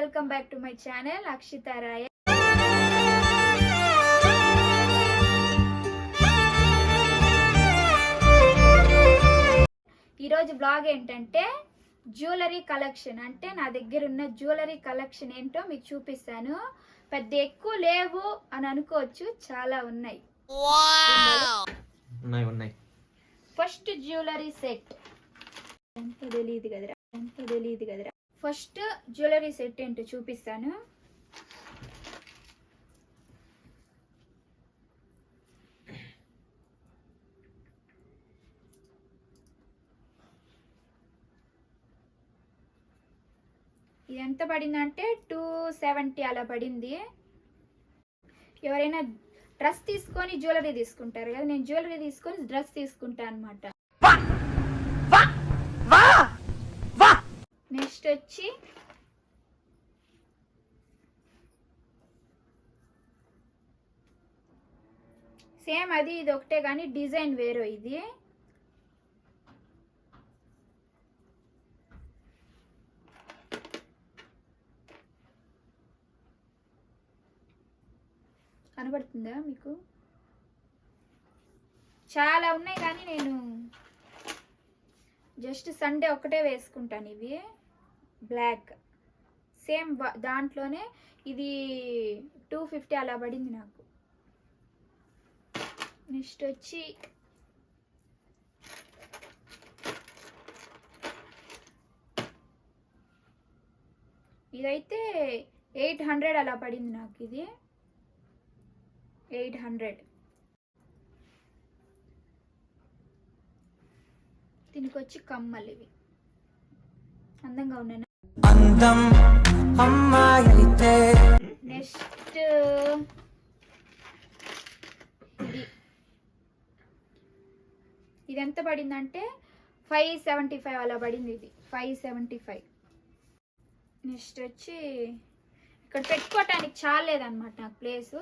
Welcome back to my channel Akshita Raya. ఈరోజు blog ఏంటంటే jewellery collection అంటే నా దగ్గర ఉన్న జ్యువెలరీ కలెక్షన్ ఏంటో మీకు చూపిస్తాను. పెద్ద ఎక్కువ లేవు అని అనుకోవచ్చు చాలా ఉన్నాయి. ఫస్ట్ జ్యువెలరీ సెట్ ఎంత తెలియదు కదరా ఎంత తెలియదు కదరా. ఫస్ట్ జ్యువెలరీ సెట్ ఏంటో చూపిస్తాను. ఇది ఎంత పడిందంటే టూ సెవెంటీ అలా పడింది. ఎవరైనా డ్రెస్ తీసుకొని జ్యువెలరీ తీసుకుంటారు కదా నేను జ్యువెలరీ తీసుకొని డ్రెస్ తీసుకుంటాను అనమాట నెక్స్ట్ వచ్చి సేమ్ అది ఇది ఒకటే కానీ డిజైన్ వేరు ఇది. కనబడుతుందా మీకు? చాలా ఉన్నాయి కానీ నేను జస్ట్ సండే ఒక్కటే వేసుకుంటాను ఇవి. బ్లాక్. సేమ్ దాంట్లోనే ఇది టూ ఫిఫ్టీ అలా పడింది నాకు. నెక్స్ట్ వచ్చి ఇదైతే ఎయిట్ హండ్రెడ్ అలా పడింది నాకు ఇది. Eight hundred. దీనికి వచ్చి కమ్మలు ఇవి అందంగా ఉన్నాయి? అందం అమ్మాయితే. నెక్స్ట్. ఇది. ఇది ఎంత పడిందంటే ఫైవ్ సెవెంటీ ఫైవ్ అలా పడింది ఇది. Five seventy five. నెక్స్ట్ వచ్చి ఇక్కడ పెట్టుకోవటానికి చాలేదన్నమాట నాకు ప్లేసు.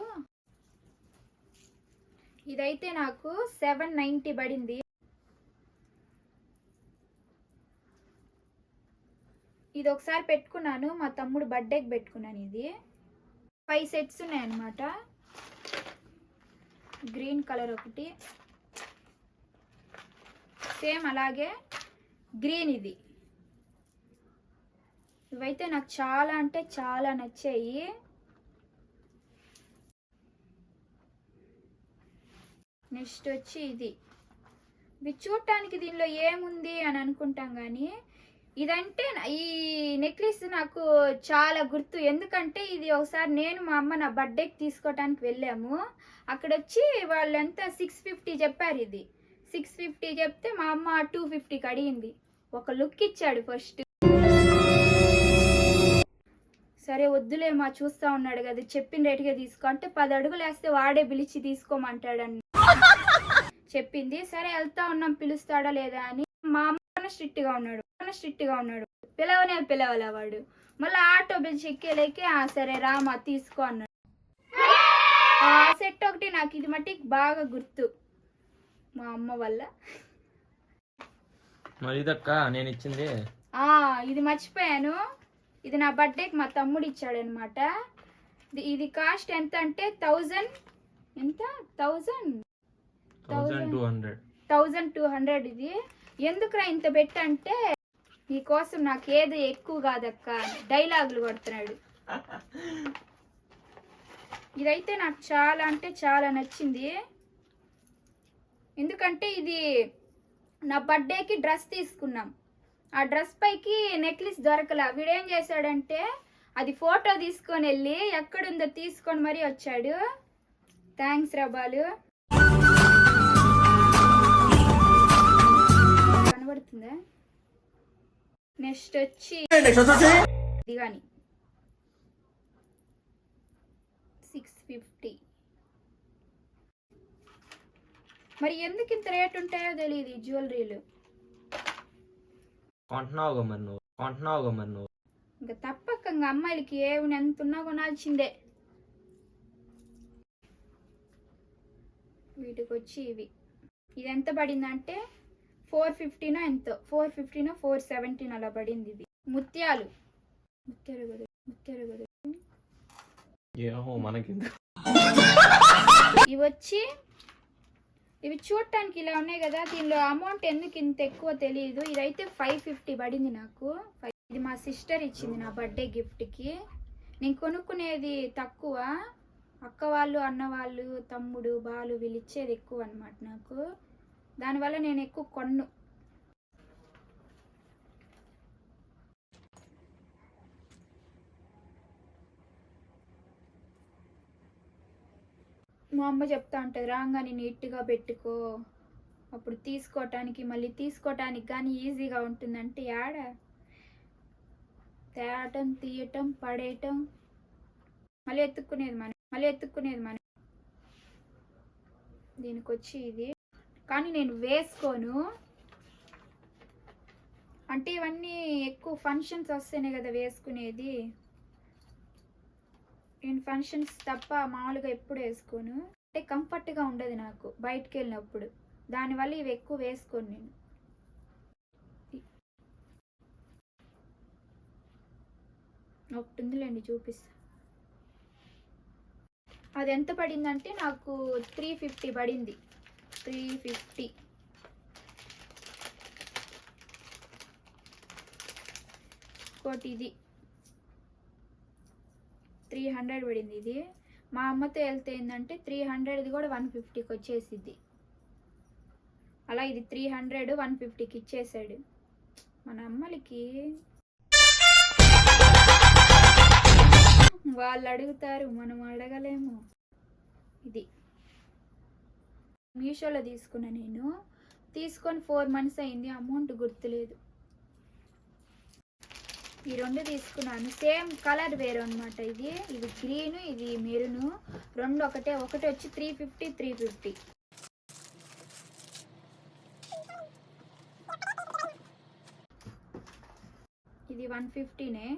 ఇదైతే నాకు సెవెన్ నైంటీ పడింది. ఇది ఒకసారి పెట్టుకున్నాను. మా తమ్ముడు బర్త్డేకి పెట్టుకున్నాను ఇది. ఫైవ్ సెట్స్ ఉన్నాయన్నమాట. గ్రీన్ కలర్ ఒకటి. సేమ్ అలాగే గ్రీన్ ఇది. ఇవైతే నాకు చాలా అంటే చాలా నచ్చాయి. నెక్స్ట్ వచ్చి ఇది. ఇవి చూడటానికి దీనిలో ఏముంది అని అనుకుంటాం కానీ ఇదంటే ఈ నెక్లెస్ నాకు చాలా గుర్తు. ఎందుకంటే ఇది ఒకసారి నేను మా అమ్మ నా బర్త్డేకి తీసుకోవటానికి వెళ్ళాము. అక్కడ వచ్చి వాళ్ళంతా సిక్స్ ఫిఫ్టీ చెప్పారు ఇది. సిక్స్ ఫిఫ్టీ చెప్తే మా అమ్మ టూ ఫిఫ్టీకి అడిగింది. ఒక లుక్ ఇచ్చాడు ఫస్ట్ సరే వద్దులే మా చూస్తా ఉన్నాడు కదా చెప్పిన రేటుగా తీసుకో అంటే పది అడుగులు వేస్తే వాడే పిలిచి తీసుకోమంటాడని. చెప్పింది. సరే వెళ్తా ఉన్నాం పిలుస్తాడా లేదా అని. మా అమ్మ స్ట్రిక్ట్గా ఉన్నాడు. స్ట్రిక్ట్గా ఉన్నాడు. పిలవనే పిలవలే వాడు. మళ్ళీ ఆటో పిలిచి ఎక్కేలేకి "ఆ, సరే రామా తీసుకో అన్నాడు. ఆ సెట్ ఒకటి నాకు ఇది మట్టికి బాగా గుర్తు. మా అమ్మ వల్ల. మరి ఇదక్క నేను ఇచ్చింది? ఆ ఇది మర్చిపోయాను. ఇది నా బర్త్డేకి మా తమ్ముడు ఇచ్చాడు అనమాట ఇది కాస్ట్ ఎంత అంటే థౌజండ్? ఎంత? Thousand? Thousand two hundred. Thousand two hundred ఇది. ఎందుకురా ఇంత పెట్టంటే నీకోసం నాకు ఏది ఎక్కువ కాదక్క. డైలాగులు కొడుతున్నాడు. ఇదైతే నాకు చాలా అంటే చాలా నచ్చింది. ఎందుకంటే ఇది నా బర్త్డేకి డ్రెస్ తీసుకున్నాం. ఆ డ్రెస్ పైకి నెక్లెస్ దొరకల. వీడేం చేశాడంటే అది ఫోటో తీసుకొని వెళ్ళి ఎక్కడుందో తీసుకొని మరీ వచ్చాడు. థ్యాంక్స్ రబాలు కనబడుతుందా? నెక్స్ట్ వచ్చి ఇది కానీ సిక్స్ ఫిఫ్టీ. మరి ఎందుకు ఇంత రేట్ ఉంటాయో తెలియదు ఈ జ్యువెలరీలు. కొంటున్నావుగా మరి నువ్వు? కొంటున్నావుగా మరి నువ్వు? ఇంకా తప్పక ఇంకా అమ్మాయిలకి ఏమి ఎంత ఉన్నా కొనాల్సిందే. వీటికి వచ్చి ఇవి. ఇది ఎంత పడిందంటే ఫోర్ ఫిఫ్టీనో ఎంతో? ఫోర్ ఫిఫ్టీనో ఫోర్ సెవెంటీన్ అలా పడింది ఇది. ముత్యాలు. ముత్తెరగదు ఏమో మనకి ఇవి వచ్చి ఇవి చూడటానికి ఇలా ఉన్నాయి కదా దీనిలో అమౌంట్ ఎందుకు ఇంత ఎక్కువ తెలియదు ఇదైతే ఫైవ్ ఫిఫ్టీ పడింది నాకు. ఇది మా సిస్టర్ ఇచ్చింది నా బర్త్డే గిఫ్ట్కి నేను కొనుక్కునేది తక్కువ. అక్క వాళ్ళు అన్న వాళ్ళు తమ్ముడు బాలు వీళ్ళు ఇచ్చేది ఎక్కువ అనమాట నాకు. దానివల్ల నేను ఎక్కువ కొన్ను. మా అమ్మ చెప్తా ఉంటుంది రాగానే నీట్గా పెట్టుకో. అప్పుడు తీసుకోవటానికి మళ్ళీ తీసుకోవటానికి కానీ ఈజీగా ఉంటుందంటే యాడ? తేటం తీయటం పడేయటం. మళ్ళీ ఎత్తుక్కునేది మనం మళ్ళీ ఎత్తుక్కునేది మనం. దీనికి వచ్చి ఇది. కానీ నేను వేసుకోను. అంటే ఇవన్నీ ఎక్కువ ఫంక్షన్స్ వస్తేనే కదా వేసుకునేది. నేను ఫంక్షన్స్ తప్ప మామూలుగా ఎప్పుడు వేసుకోను. అంటే కంఫర్ట్గా ఉండదు నాకు బయటికి వెళ్ళినప్పుడు. దానివల్ల ఇవి ఎక్కువ వేసుకోను నేను. ఒకటి ఉందిలేండి చూపిస్తా. అది ఎంత పడిందంటే నాకు త్రీ ఫిఫ్టీ పడింది. త్రీ ఫిఫ్టీ ఇంకోటి ఇది త్రీ హండ్రెడ్ పడింది ఇది. మా అమ్మతో వెళ్తే ఏంటంటే త్రీ హండ్రెడ్ది కూడా వన్ ఫిఫ్టీకి వచ్చేసిద్ది. అలా ఇది త్రీ హండ్రెడ్ వన్ ఫిఫ్టీకి ఇచ్చేసాడు. మన అమ్మలకి వాళ్ళు అడుగుతారు మనం అడగలేము. ఇది. మీషోలో తీసుకున్న నేను. తీసుకొని ఫోర్ మంత్స్ అయింది అమౌంట్ గుర్తులేదు. ఈ రెండు తీసుకున్నాను. సేమ్ కలర్ వేరు అనమాట ఇది. ఇది గ్రీన్ ఇది మెరును. రెండు ఒకటే ఒకటి వచ్చి త్రీ ఫిఫ్టీ త్రీ ఫిఫ్టీ ఇది వన్ ఫిఫ్టీనే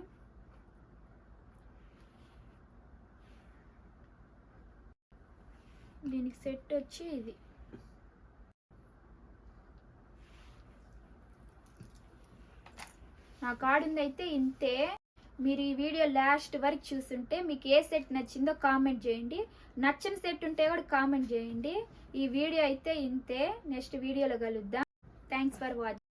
దీనికి సెట్ వచ్చి ఇది. నా కాడుంది అయితే ఇంతే. మీరు ఈ వీడియో లాస్ట్ వరకు చూస్తుంటే మీకు ఏ సెట్ నచ్చిందో కామెంట్ చేయండి. నచ్చని సెట్ ఉంటే కూడా కామెంట్ చేయండి. ఈ వీడియో అయితే ఇంతే. నెక్స్ట్ వీడియోలో కలుద్దాం. Thanks for watching